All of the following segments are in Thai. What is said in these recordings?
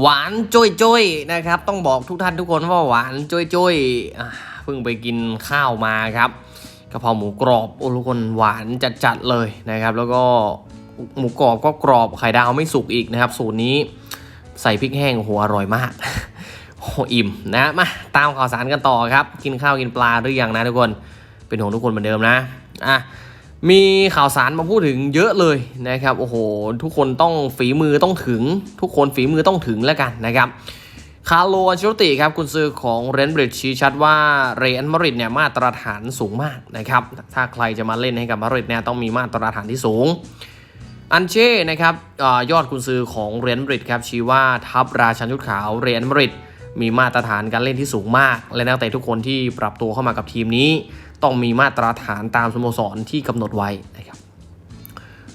หวานจ้ยจ้ยนะครับ ต้องบอกทุกท่านทุกคนว่าหวานจ้ยจ้ยๆอะเพิ่งไปกินข้าวมาครับกะเพราหมูกรอบโอ้ทุกคนหวานจัดๆเลยนะครับ แล้วก็หมูกรอบก็กรอบไข่ดาวไม่สุกอีกนะครับ สูตรนี้ใส่พริกแห้งโหัวอร่อยมากโอ้อิ่มนะมาตามข่าวสารกันต่อครับ กินข้าวกินปลาหรือยังนะทุกคนเป็นห่วงทุกคนเหมือนเดิมนะอะ มีข่าวสารมาพูดถึงเยอะเลยนะครับโอ้โห ทุกคนต้องฝีมือต้องถึง ทุกคนฝีมือต้องถึงแล้วกันนะครับคาร์โลอันเชลติครับคุณซื้อของเรนบริดชี้ชัดว่าเรอัลมาริดเนี่ยมาตรฐานสูงมากนะครับถ้าใครจะมาเล่นให้กับมาริดเนี่ยต้องมีมาตรฐานที่สูง อันเช่นะครับอยอดกุนซือของเรอัลมาดริดครับชี้ว่าทัพราชันชุดขาวเรอัลมาริด มีมาตรฐานการเล่นที่สูงมาก และนักเตะทุกคนที่ปรับตัวเข้ามากับทีมนี้ ต้องมีมาตรฐานตามสโมสรที่กำหนดไว้นะครับ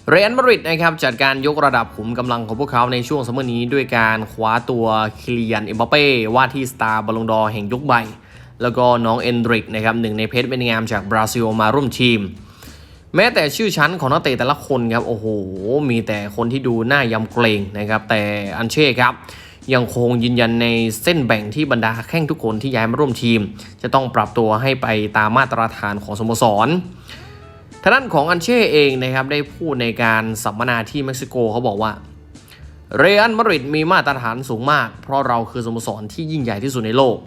เรอัลมาดริดนะครับจัดการยกระดับขุมกำลังของพวกเขาในช่วงซัมเมอร์นี้ ด้วยการคว้าตัวคิลิยันเอ็มบัปเป้ว่าที่สตาร์บอลลงดอร์แห่งยุคใหม่แล้วก็น้องเอนดริกนะครับหนึ่งในเพชรเป็นงามจากบราซิลมาร่วมทีม แม้แต่ชื่อชั้นของนักเตะแต่ละคนครับ โอ้โห มีแต่คนที่ดูหน้ายำเกรงนะครับแต่อันเช่ครับ ยังคงยืนยันในเส้นแบ่งที่บรรดาแข้งทุกคนที่ย้ายมาร่วมทีม จะต้องปรับตัวให้ไปตามมาตรฐานของสโมสรทางด้านของอันเช่เองนะครับได้พูดในการสัมมนาที่เม็กซิโกเขาบอกว่า เรอัลมาดริดมีมาตรฐานสูงมาก เพราะเราคือสโมสรที่ยิ่งใหญ่ที่สุดในโลก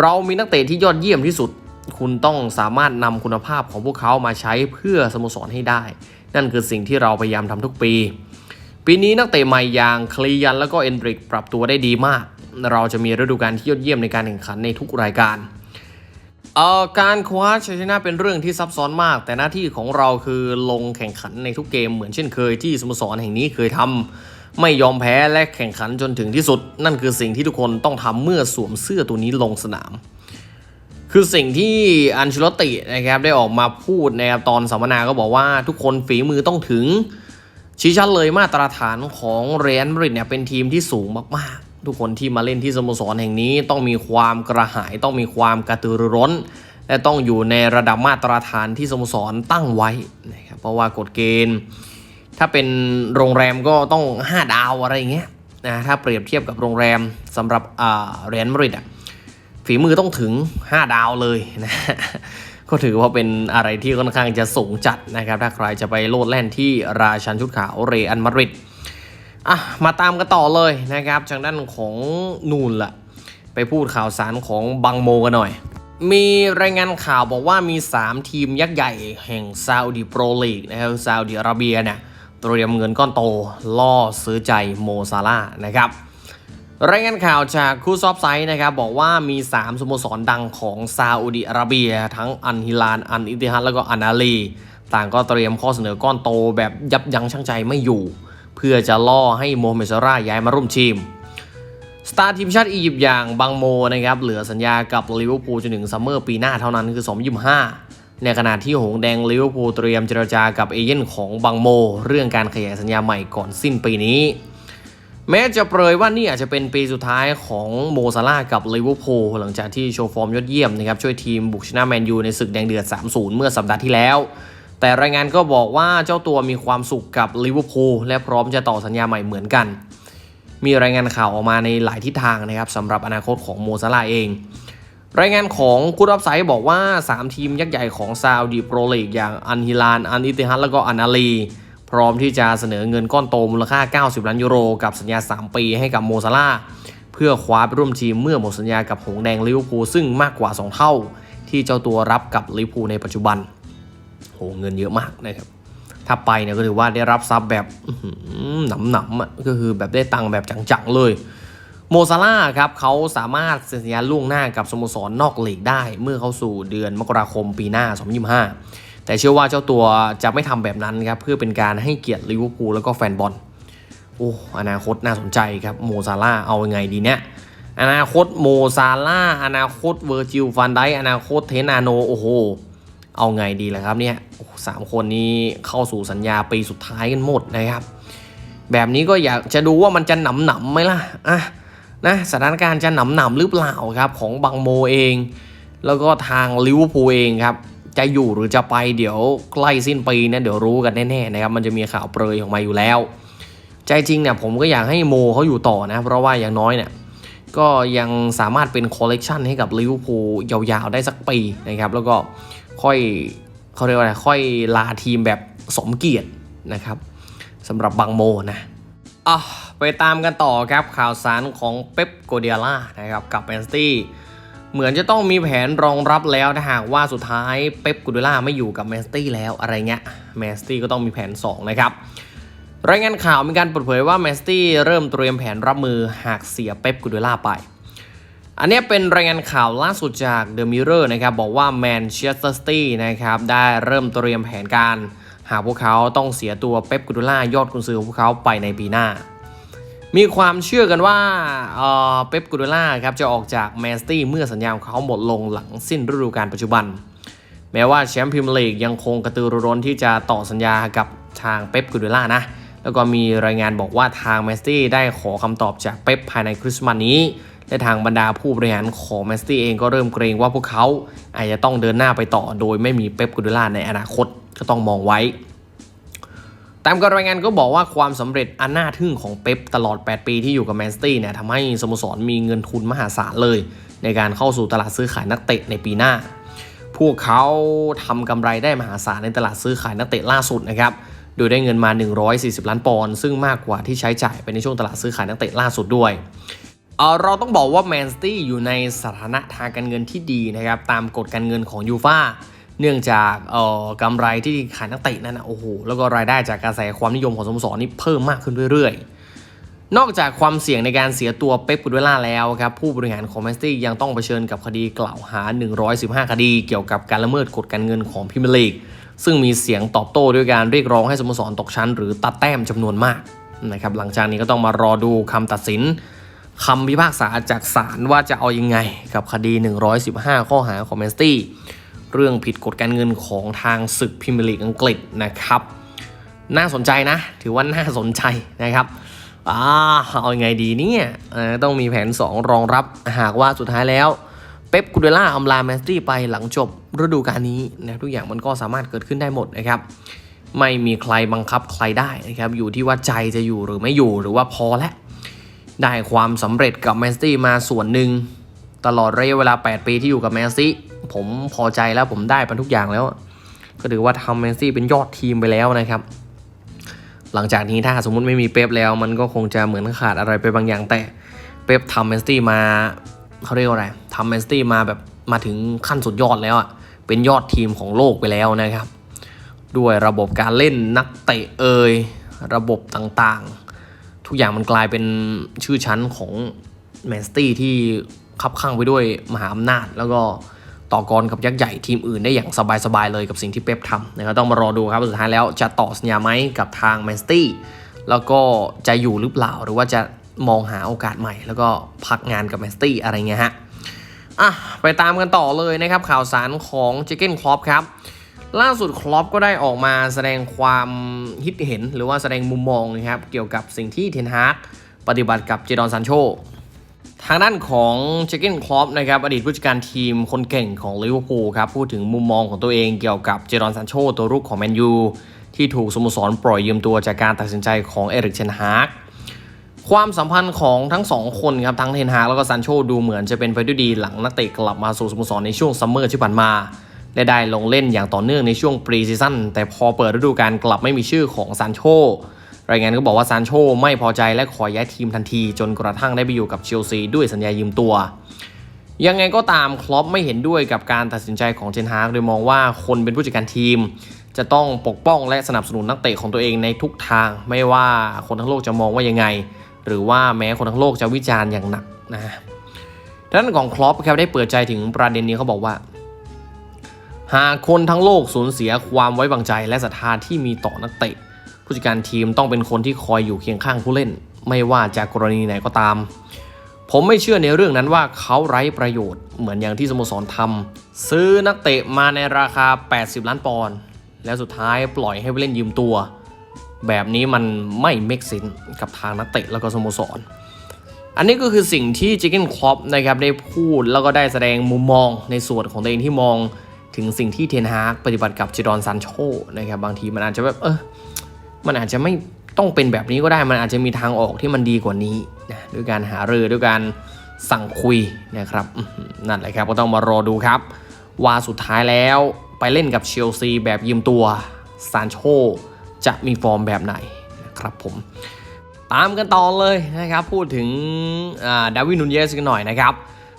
เรามีนักเตะที่ยอดเยี่ยมที่สุด คุณต้องสามารถนำคุณภาพของพวกเขามาใช้เพื่อสโมสรให้ได้ นั่นคือสิ่งที่เราพยายามทำทุกปี ปีนี้นักเตะใหม่อย่างคลียันและก็เอนดริกปรับตัวได้ดีมาก เราจะมีฤดูกาลที่ยอดเยี่ยมในการแข่งขันในทุกรายการการคว้าชัยชนะเป็นเรื่องที่ซับซ้อนมาก แต่หน้าที่ของเราคือลงแข่งขันในทุกเกมเหมือนเช่นเคยที่สโมสรแห่งนี้เคยทำไม่ยอมแพ้และแข่งขันจนถึงที่สุด นั่นคือสิ่งที่ทุกคนต้องทำเมื่อสวมเสื้อตัวนี้ลงสนาม คือสิ่งที่อันเชลตตินะครับได้ออกมาพูดในตอนสัมมนาก็บอกว่าทุกคนฝีมือต้องถึง ชี้ชัดเลยมาตรฐานของเรอัลมาดริดเนี่ยเป็นทีมที่สูงมากๆ ทุกคนที่มาเล่นที่สโมสรแห่งนี้ต้องมีความกระหายต้องมีความกระตือรือร้น และต้องอยู่ในระดับมาตรฐานที่สโมสรตั้งไว้นะครับเพราะว่ากฎเกณฑ์ ถ้าเป็นโรงแรมก็ต้อง 5 ดาวอะไรอย่างเงี้ยนะถ้าเปรียบเทียบกับโรงแรมสำหรับอ่าเรอัลมาดริดอะฝีมือต้องถึง 5 ดาวเลยนะ ก็ถือว่าเป็นอะไรที่ค่อนข้างจะสูงจัดนะครับ ถ้าใครจะไปโลดแล่นที่ราชันชุดขาวเรอัลมาริดอะมาตามกันต่อเลยนะครับทางด้านของนูนละไปพูดข่าวสารของบังโมกันหน่อย มีรายงานข่าวบอกว่ามี 3 ทีมยักษ์ใหญ่แห่งซาอุดีโปรลีกนะครับซาอุดีอาระเบียเนี่ยเตรียมเงินก้อนโต ล่อซื้อใจโมซาลานะครับ รายงานข่าวจากคูซอฟไซต์นะครับบอกว่ามี 3สโมสรดังของซาอุดิอาระเบีย ทั้งอันฮิลาน อันอิติฮัดแล้วก็อันอาลี ต่างก็เตรียมข้อเสนอก้อนโตแบบยับยั้งชั่งใจไม่อยู่ เพื่อจะล่อให้โมฮัมเหม็ดซาร่าย้ายมาร่วมทีมสตาร์ทีมชาติอียิปต์อย่างบังโมนะครับเหลือสัญญากับลิเวอร์พูลจนถึงซัมเมอร์ปีหน้าเท่านั้นคือ 2025 ในขณะที่หงแดงลิเวอร์พูลเตรียมเจรจากับเอเย่นของบังโม เรื่องการขยายสัญญาใหม่ก่อนสิ้นปีนี้ แม้จะเปรยว่านี่อาจจะเป็นปีสุดท้ายของโมซาลากับลิเวอร์พูลหลังจากที่โชว์ฟอร์มยอดเยี่ยมนะครับช่วยทีมบุกชนะแมนยูในศึกแดงเดือด 3-0 เมื่อสัปดาห์ที่แล้ว แต่รายงานก็บอกว่าเจ้าตัวมีความสุขกับลิเวอร์พูลและพร้อมจะต่อสัญญาใหม่เหมือนกัน มีรายงานข่าวออกมาในหลายทิศทางนะครับสำหรับอนาคตของโมซาลาเอง รายงานของคูดอัพไซด์บอกว่า 3 ทีมยักษ์ใหญ่ของซาอุดีโปรลีกอย่างอันฮิลาน อันอิติฮัดแล้วก็อันอาลี พร้อมที่จะเสนอเงินก้อนโตมูลค่า 90 ล้านยูโร กับสัญญา 3 ปีให้กับโมซาลาเพื่อคว้าไปร่วมทีมเมื่อหมดสัญญากับหงแดงลิเวอร์พูลซึ่งมากกว่า 2 เท่า ที่เจ้าตัวรับกับลิเวอร์พูลในปัจจุบันโหเงินเยอะมากนะครับถ้าไปเนี่ยก็ถือว่าได้รับซับแบบหนำหนำๆอะก็คือแบบได้ตังค์แบบจังๆเลยโมซาลาครับเขาสามารถเซ็นสัญญาล่วงหน้ากับสโมสรนอกลีกได้ เมื่อเข้าสู่เดือนมกราคมปีหน้า 2025 แต่เชื่อว่าเจ้าตัวจะไม่ทำแบบนั้นครับเพื่อเป็นการให้เกียรติลิเวอร์พูลแล้วก็แฟนบอลโอ้อนาคตน่าสนใจครับโมซาลาเอายังไงดีเนี่ยอนาคตโมซาลาอนาคตเวอร์จิลฟันไดอนาคตเทนาโนโอ้โหเอาไงดีล่ะครับเนี่ยสามคนนี้เข้าสู่สัญญาปีสุดท้ายกันหมดนะครับ แบบนี้ก็อยากจะดูว่ามันจะหนำหนำๆไหมล่ะอะนะสถานการณ์จะหนำหนำๆหรือเปล่าครับของบังโมเอง แล้วก็ทางลิเวอร์พูลเองครับ จะอยู่หรือจะไปเดี๋ยวใกล้สิ้นปีเนะเดี๋ยวรู้กันแน่ๆนะครับมันจะมีข่าวเปรยออกมาอยู่แล้ว ใจจริงเนี่ยผมก็อยากให้โมเขาอยู่ต่อนะ เพราะว่าอย่างน้อยเนี่ยก็ยังสามารถเป็นคอลเลกชันให้กับลิเวอร์พูลยาวๆได้สักปีนะครับ แล้วก็ค่อยเขาเรียกว่าอะไรค่อยลาทีมแบบสมเกียรตินะครับสำหรับบางโมนะอะไปตามกันต่อครับข่าวสารของเป๊ปโกเดียล่านะครับกับแมนสตี้ เหมือนจะต้องมีแผนรองรับแล้วถ้าหากว่าสุดท้ายเป๊ปกเดียล่าไม่อยู่กับแมนสตี้แล้วอะไรเงี้ยแมนสตี้ก็ต้องมีแผน 2 นะครับ รายงานข่าวมีการเปิดเผยว่าแมนสตี้เริ่มเตรียมแผนรับมือหากเสียเป๊ปกูเดล่าไป อันนี้เป็นรายงานข่าวล่าสุดจาก The Mirror นะครับบอกว่าแมนเชสเตอร์ซิตี้นะครับได้เริ่มเตรียมแผนการ หากพวกเขาต้องเสียตัวเป๊ปกูเดล่ายอดกุนซือของพวกเขาไปในปีหน้า มีความเชื่อกันว่าเอ่อเป๊ปกูดล่าครับจะออกจากแมนสตี้เมื่อสัญญาของเขาหมดลงหลังสิ้นฤดูกาลปัจจุบัน แม้ว่าแชมป์พรีเมียร์ลีกยังคงกระตือรือร้นที่จะต่อสัญญากับทางเป๊ปกูดล่านะ แล้วก็มีรายงานบอกว่าทางแมนสตี้ได้ขอคำตอบจากเป๊ปภายในคริสต์มาสนี้ และทางบรรดาผู้บริหารของแมนสตี้เองก็เริ่มเกรงว่าพวกเขาอาจจะต้องเดินหน้าไปต่อ โดยไม่มีเป๊ปกูดล่าในอนาคตก็ต้องมองไว้ ตามการรายงานก็บอกว่าความสำเร็จอันน่าทึ่งของเป๊ปตลอด 8 ปีที่อยู่กับแมนสตี้เนี่ยทำให้สโมสรมีเงินทุนมหาศาลเลย ในการเข้าสู่ตลาดซื้อขายนักเตะในปีหน้า พวกเขาทำกำไรได้มหาศาลในตลาดซื้อขายนักเตะล่าสุดนะครับ โดยได้เงินมา 140 ล้านปอนด์ซึ่งมากกว่าที่ใช้จ่ายไปในช่วงตลาดซื้อขายนักเตะล่าสุดด้วยเออเราต้องบอกว่าแมนสตี้อยู่ในสถานะทางการเงินที่ดีนะครับตามกฎการเงินของยูฟ่า เนื่องจากเอ่อกำไรที่ขายนักเตะนั่นนะโอ้โหแล้วก็รายได้จากกระแสความนิยมของสโมสรนี่เพิ่มมากขึ้นเรื่อยๆ นอกจากความเสี่ยงในการเสียตัวเป๊ปกูเดล่าแล้วครับผู้บริหารของแมนสตี้ยังต้องเผชิญกับคดีกล่าวหา 115 คดี เกี่ยวกับการละเมิดกฎการเงินของพรีเมียร์ลีกซึ่งมีเสียงตอบโต้ด้วยการเรียกร้องให้สโมสรตกชั้น หรือตัดแต้มจำนวนมากนะครับหลังจากนี้ก็ต้องมารอดูคำตัดสินคำพิพากษาจากศาลว่าจะเอายังไง กับคดี 115 ข้อหาของแมนสตี้ เรื่องผิดกฎการเงินของทางศึกพรีเมียร์ลีกอังกฤษนะครับ น่าสนใจนะ ถือว่าน่าสนใจนะครับอ่าเอาไงดีเนี่ยต้องมีแผน 2 รองรับหากว่าสุดท้ายแล้ว เป๊ปกูเดล่าอำลาแมนสตี้ไปหลังจบฤดูกาลนี้นะทุกอย่างมันก็สามารถเกิดขึ้นได้หมดนะครับ ไม่มีใครบังคับใครได้นะครับ อยู่ที่ว่าใจจะอยู่หรือไม่อยู่หรือว่าพอแล้วได้ความสำเร็จกับแมนสตี้มาส่วนหนึ่ง ตลอดระยะเวลา 8 ปีที่อยู่กับแมนซี ผมพอใจแล้วผมได้ไปทุกอย่างแล้ว ก็ถือว่าทำแมนซี่เป็นยอดทีมไปแล้วนะครับ หลังจากนี้ถ้าสมมุติไม่มีเป๊ปแล้ว มันก็คงจะเหมือนขาดอะไรไปบางอย่างแต่เป๊ปทำแมนซี่มาเขาเรียกว่าอะไรทำแมนซี่มาแบบมาถึงขั้นสุดยอดแล้วอะเป็นยอดทีมของโลกไปแล้วนะครับ ด้วยระบบการเล่นนักเตะเอ่ยระบบต่างๆ ทุกอย่างมันกลายเป็นชื่อชั้นของแมนสตี้ที่คับข้างไปด้วยมหาอำนาจแล้วก็ ต่อกรกับยักษ์ใหญ่ทีมอื่นได้อย่างสบายๆเลยกับสิ่งที่เป๊ปทำนะครับต้องมารอดูครับสุดท้ายแล้วจะต่อสัญญาไหมกับทางแมนสตี้แล้วก็จะอยู่หรือเปล่าหรือว่าจะมองหาโอกาสใหม่ แล้วก็พักงานกับแมนสตี้อะไรเงี้ยฮะอะไปตามกันต่อเลยนะครับข่าวสารของเจเกนคลอปครับล่าสุดคลอปก็ได้ออกมาแสดงความคิดเห็น หรือว่าแสดงมุมมองนะครับเกี่ยวกับสิ่งที่เทนฮาร์กปฏิบัติกับเจดอนซันโช ทางด้านของเจเกนคลอปนะครับอดีตผู้จัดการทีมคนเก่งของลิเวอร์พูลครับพูดถึงมุมมองของตัวเองเกี่ยวกับเจดอนซันโชตัวรุกของแมนยูที่ถูกสโมสรปล่อยยืมตัวจากการตัดสินใจของเอริกเชนฮากความสัมพันธ์ของทั้งสองคนครับทั้งเทนฮากแล้วก็ซันโชดูเหมือนจะเป็นไปด้วยดีหลังนักเตะกลับมาสู่สโมสรในช่วงซัมเมอร์ที่ผ่านมาและได้ลงเล่นอย่างต่อเนื่องในช่วงปรีซีซั่นแต่พอเปิดฤดูกาลกลับไม่มีชื่อของซันโช รายงานก็บอกว่าซันโชไม่พอใจและขอย้ายทีมทันทีจนกระทั่งได้ไปอยู่กับเชลซีด้วยสัญญายืมตัว ยังไงก็ตามคลอปไม่เห็นด้วยกับการตัดสินใจของเทนฮากโดยมองว่าคนเป็นผู้จัดการทีม จะต้องปกป้องและสนับสนุนนักเตะของตัวเองในทุกทาง ไม่ว่าคนทั้งโลกจะมองว่ายังไง หรือว่าแม้คนทั้งโลกจะวิจารณ์อย่างหนักนะฮะด้านของคลอปครับได้เปิดใจถึงประเด็นนี้เขาบอกว่า หากคนทั้งโลกสูญเสียความไว้วางใจและศรัทธาที่มีต่อนักเตะ ผู้จัดการทีมต้องเป็นคนที่คอยอยู่เคียงข้างผู้เล่น ไม่ว่าจากกรณีไหนก็ตาม ผมไม่เชื่อในเรื่องนั้นว่าเขาไร้ประโยชน์เหมือนอย่างที่สโมสรทำซื้อนักเตะมาในราคา 80 ล้านปอนด์แล้วสุดท้ายปล่อยให้ไปเล่นยืมตัว แบบนี้มันไม่เมกซินกับทางนักเตะแล้วก็สโมสรอันนี้ก็คือสิ่งที่จิ c กนคลอปนะครับได้พูดแล้วก็ได้แสดงมุมมองในส่วนของตัวเองที่มองถึงสิ่งที่เทนฮากปฏิบัติกับจิดอนซันโชนะครับบางทีมันอาจจะแบบเออ มันอาจจะไม่ต้องเป็นแบบนี้ก็ได้ มันอาจจะมีทางออกที่มันดีกว่านี้นะด้วยการหารือด้วยการสั่งคุยนะครับนั่นแหละครับก็ต้องมารอดูครับ ว่าสุดท้ายแล้วไปเล่นกับเชลซีแบบยืมตัวซานโชจะมีฟอร์มแบบไหนนะครับผมตามกันต่อเลยนะครับ พูดถึงดาวินนูนเยสกันหน่อยนะครับ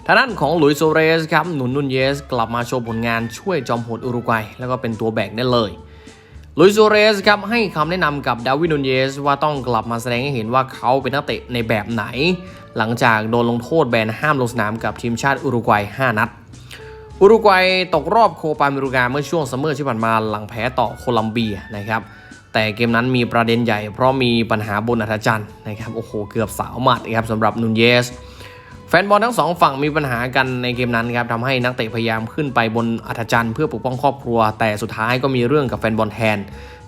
ทางด้านของหลุยส์โซเรสครับหนุนนูนเยส กลับมาโชว์ผลงานช่วยจอมโหดอุรุกวัยแล้วก็เป็นตัวแบกได้เลย ลุยส์โซเรสครับให้คำแนะนำกับดาวินนูเยสว่าต้องกลับมาแสดงให้เห็นว่าเขาเป็นนักเตะในแบบไหน หลังจากโดนลงโทษแบนห้ามลงสนามกับทีมชาติอุรุกวัย 5 นัด อุรุกวัยตกรอบโคปาเมริกาเมื่อช่วงซัมเมอร์ที่ผ่านมาหลังแพ้ต่อโคลัมเบียนะครับแต่เกมนั้นมีประเด็นใหญ่เพราะมีปัญหาบนอัธจันทร์นะครับโอ้โหเกือบสาวหมัดนะครับสำหรับนูนเยส แฟนบอลทั้งสองฝั่งมีปัญหากันในเกมนั้นครับทำให้นักเตะพยายามขึ้นไปบนอัธจันทร์เพื่อปกป้องครอบครัว แต่สุดท้ายก็มีเรื่องกับแฟนบอลแทน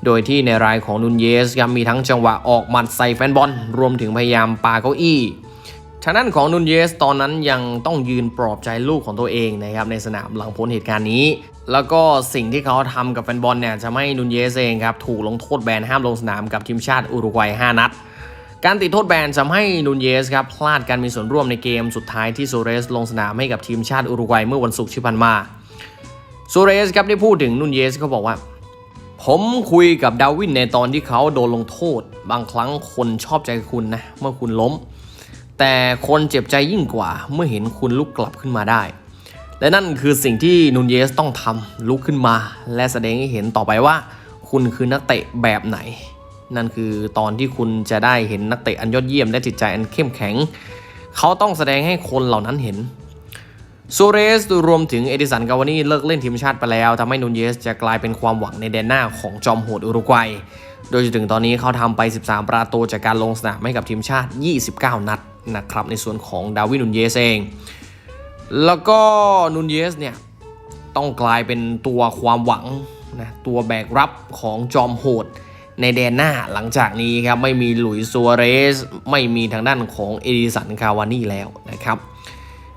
โดยที่ในรายของนูนเยสครับมีทั้งจังหวะออกหมัดใส่แฟนบอล รวมถึงพยายามปาเก้าอี้ทางด้านของนุนเยสตอนนั้นยังต้องยืนปลอบใจลูกของตัวเองนะครับในสนามหลังพ้นเหตุการณ์นี้ แล้วก็สิ่งที่เขาทำกับแฟนบอลเนี่ยจะไม่นุนเยสเองครับถูกลงโทษแบนห้ามลงสนามกับทีมชาติอุรุกวัย 5 นัด การติดโทษแบนทำให้นุนเยสครับพลาดการมีส่วนร่วมในเกมสุดท้ายที่โซเรสลงสนามให้กับทีมชาติอุรุกวัยเมื่อวันศุกร์ที่ผ่านมาโซเรสครับได้พูดถึงนุนเยสเขาบอกว่า ผมคุยกับดาวินในตอนที่เขาโดนลงโทษ บางครั้งคนชอบใจคุณนะเมื่อคุณล้ม แต่คนเจ็บใจยิ่งกว่าเมื่อเห็นคุณลุกกลับขึ้นมาได้ และนั่นคือสิ่งที่นูนเยสต้องทำลุกขึ้นมา และแสดงให้เห็นต่อไปว่า คุณคือนักเตะแบบไหน นั่นคือตอนที่คุณจะได้เห็นนักเตะอันยอดเยี่ยมและจิตใจอันเข้มแข็ง เขาต้องแสดงให้คนเหล่านั้นเห็นโซเรสรวมถึงเอดิสันกาวานีเลิกเล่นทีมชาติไปแล้วทำให้นูนเยสจะกลายเป็นความหวังในแดนหน้าของจอมโหดอุรุกวัย โดยจนถึงตอนนี้เขาทำไป 13 ประตูจากการลงสนามให้กับทีมชาติ 29 นัดนะครับในส่วนของดาวินนูนเยสเอง แล้วก็นูนเยสเนี่ยต้องกลายเป็นตัวความหวังนะตัวแบกรับของจอมโหด ในแดนหน้าหลังจากนี้ครับไม่มีหลุยซัวเรส ไม่มีทางด้านของเอดิสันคาวานี่แล้วนะครับ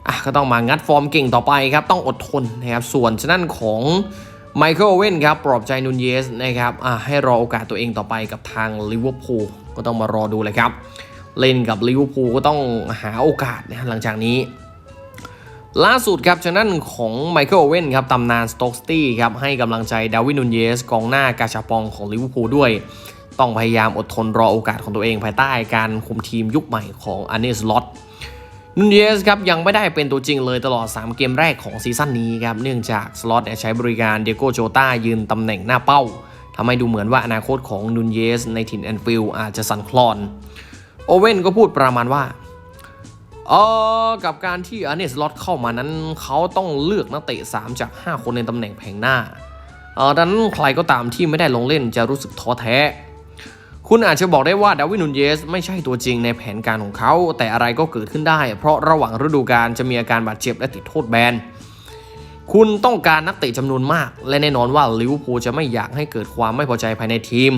อะก็ต้องมางัดฟอร์มเก่งต่อไปครับต้องอดทนนะครับส่วนฉะนั้นของไมเคิลเว่นครับปลอบใจนูนเยสนะครับอะให้รอโอกาสตัวเองต่อไปกับทางลิเวอร์พูลก็ต้องมารอดูเลยครับ เล่นกับลิเวอร์พูลก็ต้องหาโอกาสนะหลังจากนี้ ล่าสุดครับชนั้นของไมเคิลโอเว่นครับตำนานสโต็อกสตี้ครับให้กำลังใจดาวินนูนเยสกองหน้ากาชาปองของลิเวอร์พูลด้วย ต้องพยายามอดทนรอโอกาสของตัวเองภายใต้การคุมทีมยุคใหม่ของอันเนสลอตนูนเยสครับยังไม่ได้เป็นตัวจริงเลยตลอด 3 เกมแรกของซีซั่นนี้ครับเนื่องจากสล็อตใช้บริการเดโกโจตายืนตำแหน่งหน้าเป้าทำให้ดูเหมือนว่าอนาคตของนูนเยสในถิ่นแอนฟิลอาจจะสั่นคลอน โอเว่นก็พูดประมาณว่า เออกับการที่อันเนสลอตเข้ามานั้นเขาต้องเลือกนักเตะ 3 จาก 5 คนในตำแหน่งแผงหน้าเออดังนั้นใครก็ตามที่ไม่ได้ลงเล่นจะรู้สึกท้อแท้ คุณอาจจะบอกได้ว่าดาวินนูนเยส ไม่ใช่ตัวจริงในแผนการของเขา แต่อะไรก็เกิดขึ้นได้ เพราะระหว่างฤดูกาลจะมีอาการบาดเจ็บและติดโทษแบนคุณต้องการนักเตะจำนวนมาก และแน่นอนว่าลิเวอร์พูลจะไม่อยากให้เกิดความไม่พอใจภายในทีม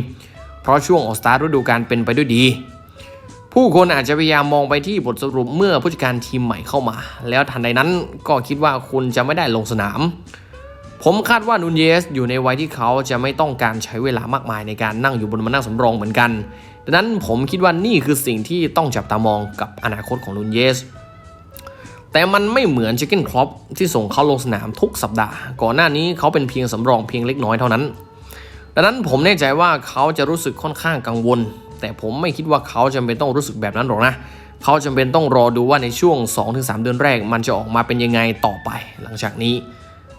เพราะช่วงออกสตาร์ทฤดูกาลเป็นไปด้วยดี ผู้คนอาจจะพยายามมองไปที่บทสรุปเมื่อผู้จัดการทีมใหม่เข้ามา แล้วทันใดนั้นก็คิดว่าคุณจะไม่ได้ลงสนาม ผมคาดว่านูนเยสอยู่ในวัยที่เขาจะไม่ต้องการใช้เวลามากมายในการนั่งอยู่บนมานั่งสำรองเหมือนกัน ดังนั้นผมคิดว่านี่คือสิ่งที่ต้องจับตามองกับอนาคตของนูนเยส แต่มันไม่เหมือนเชคเก้นครอปที่ส่งเขาลงสนามทุกสัปดาห์ ก่อนหน้านี้เขาเป็นเพียงสำรองเพียงเล็กน้อยเท่านั้น ดังนั้นผมแน่ใจว่าเขาจะรู้สึกค่อนข้างกังวล แต่ผมไม่คิดว่าเขาจำเป็นต้องรู้สึกแบบนั้นหรอกนะเขาจำเป็นต้องรอดูว่าในช่วง 2-3 เดือนแรก มันจะออกมาเป็นยังไงต่อไป หลังจากนี้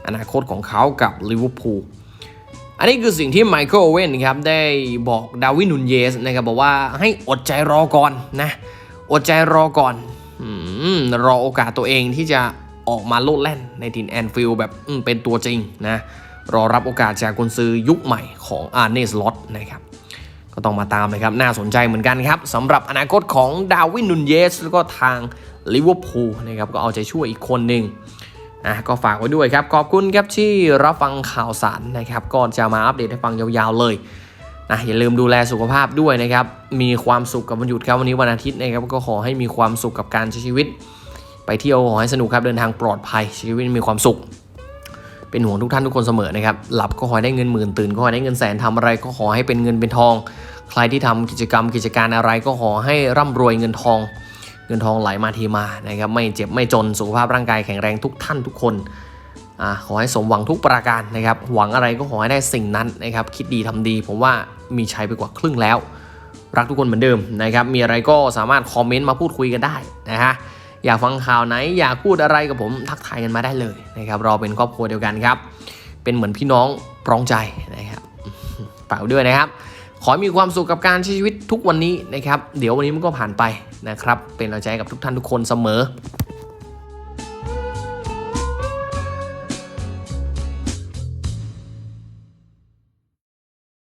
อนาคตของเขากับลิเวอร์พูลอันนี้คือสิ่งที่ไมเคิลโอเว่นครับได้บอกดาวินนุนเยสนะครับบอกว่าให้อดใจรอก่อนนะอดใจรอก่อนอรอโอกาสตัวเองที่จะออกมาโลดแล่นในถิ่นแอนฟิลแบบเป็นตัวจริงนะรอรับโอกาสจากกุนซือยุคใหม่ของอาร์เนสลอตนะครับ ก็ต้องมาตามนะครับ น่าสนใจเหมือนกันครับสำหรับอนาคตของดาวินนุนเยส แล้วก็ทางลิเวอร์พูลนะครับก็เอาใจช่วยอีกคนหนึ่งอะก็ฝากไว้ด้วยครับ ขอบคุณครับที่รับฟังข่าวสารนะครับก็จะมาอัปเดตให้ฟังยาวๆเลยนะอย่าลืมดูแลสุขภาพด้วยนะครับ มีความสุขกับวันหยุดครับวันนี้วันอาทิตย์นะครับก็ขอให้มีความสุขกับการใช้ชีวิต ไปเที่ยวขอให้สนุกครับเดินทางปลอดภัยชีวิตมีความสุข เป็นห่วงทุกท่านทุกคนเสมอนะครับ หลับก็ขอให้ได้เงินหมื่นตื่นก็ขอให้ได้เงินแสนทำอะไรก็ขอให้เป็นเงินเป็นทอง ใครที่ทำกิจกรรมกิจการอะไรก็ขอให้ร่ำรวยเงินทอง เงินทองไหลมาเทีมานะครับไม่เจ็บไม่จนสุขภาพร่างกายแข็งแรงทุกท่านทุกคนอ่าขอให้สมหวังทุกประการนะครับหวังอะไรก็ขอให้ได้สิ่งนั้นนะครับคิดดีทำดี ผมว่ามีชัยไปกว่าครึ่งแล้ว รักทุกคนเหมือนเดิมนะครับมีอะไรก็สามารถคอมเมนต์มาพูดคุยกันได้นะฮะ อยากฟังข่าวไหน อยากพูดอะไรกับผมทักทายกันมาได้เลยนะครับเราเป็นครอบครัวเดียวกันครับ เป็นเหมือนพี่น้องปรองใจนะครับฝากด้วยนะครับ ขอให้มีความสุขกับการใช้ชีวิตทุกวันนี้นะครับ เดี๋ยววันนี้มันก็ผ่านไปนะครับ เป็นกำลังใจกับทุกท่านทุกคนเสมอ